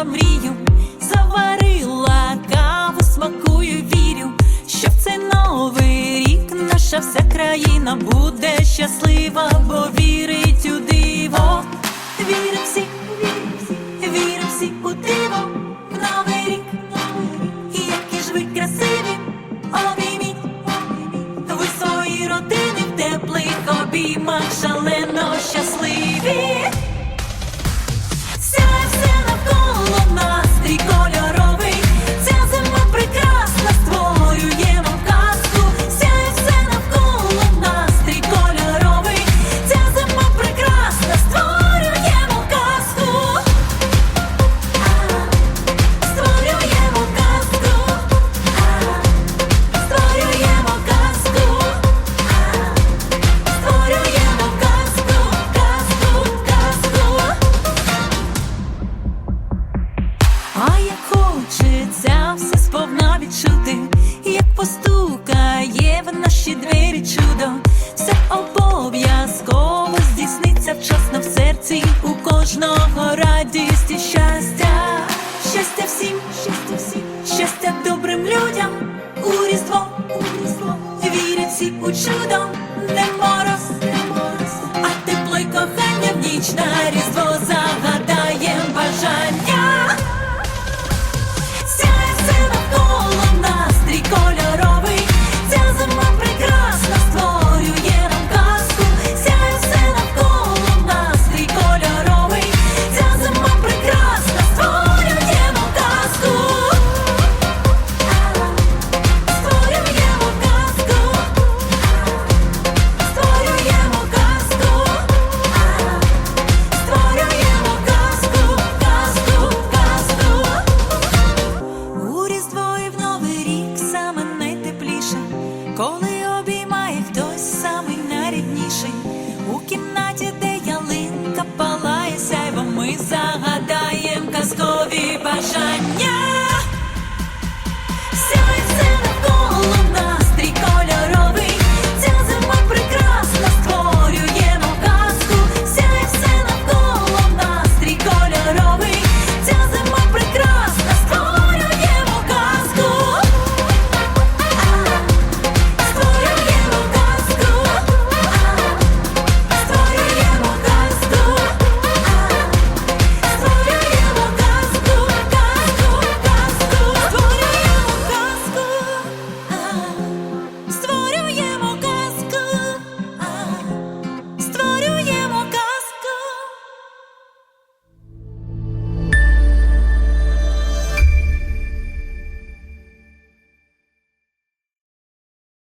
загадала мрію, заварила каву, смакую, вірю, що в цей новий рік наша вся країна буде щаслива, бо вірить у диво. Вірим всі, вірим всі у диво, в новий рік. І які ж ви красиві, обійміть ви свої родини в теплих обіймах шалено щасливі. Хочеться все сповна відчути, як постукає в наші двері чудо, все обов'язково здійсниться вчасно в серці у кожного радість і щастя, щастя всім, щастя всім, щастя добрим людям, у різдво, у різдво, вірять всі у чудо, коли